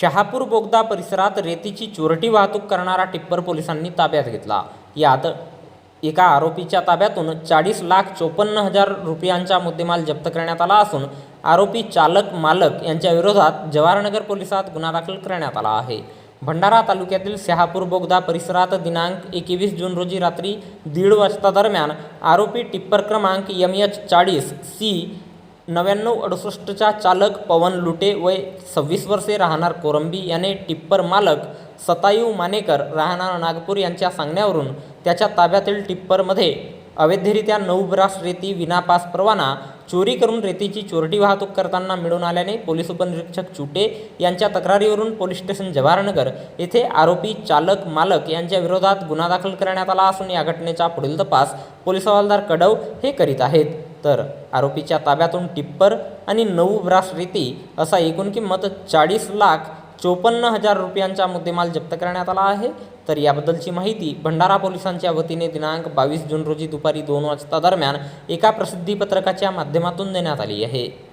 शहापूर बोगदा परिसरात रेतीची चोरटी वाहतूक करणारा टिप्पर पोलिसांनी ताब्यात घेतला. यात एका आरोपीच्या ताब्यातून चाळीस लाख चोपन्न हजार रुपयांचा मुद्देमाल जप्त करण्यात आला असून आरोपी चालक मालक यांच्या विरोधात जवाहरनगर पोलिसात गुन्हा दाखल करण्यात आला आहे. भंडारा तालुक्यातील शहापूर बोगदा परिसरात दिनांक एकवीस जून रोजी रात्री दीड वाजता दरम्यान आरोपी टिप्पर क्रमांक एम एच चाळीस सी नव्याण्णव अडुसष्टचा चालक पवन लुटे वय सव्वीस वर्षे राहणार कोरंबी. याने टिप्पर मालक सतायू मानेकर राहणार नागपूर यांच्या सांगण्यावरून त्याच्या ताब्यातील टिप्परमध्ये अवैधरित्या नऊ ब्रास रेती विनापास परवाना चोरी करून रेतीची चोरटी वाहतूक करताना मिळून आल्याने पोलीस उपनिरीक्षक चुटे यांच्या तक्रारीवरून पोलीस स्टेशन जवाहरनगर येथे आरोपी चालक मालक यांच्या विरोधात गुन्हा दाखल करण्यात आला असून या घटनेचा पुढील तपास पोलीस हवालदार कडव हे करीत आहेत. तर आरोपीच्या ताब्यातून टिप्पर आणि नऊ ब्रास रेती असा एकूण किंमत चाळीस लाख चोपन्न हजार रुपयांचा मुद्देमाल जप्त करण्यात आला आहे. तर याबद्दलची माहिती भंडारा पोलिसांच्या वतीने दिनांक बावीस जून रोजी दुपारी दोन वाजता दरम्यान एका प्रसिद्धीपत्रकाच्या माध्यमातून देण्यात आली आहे.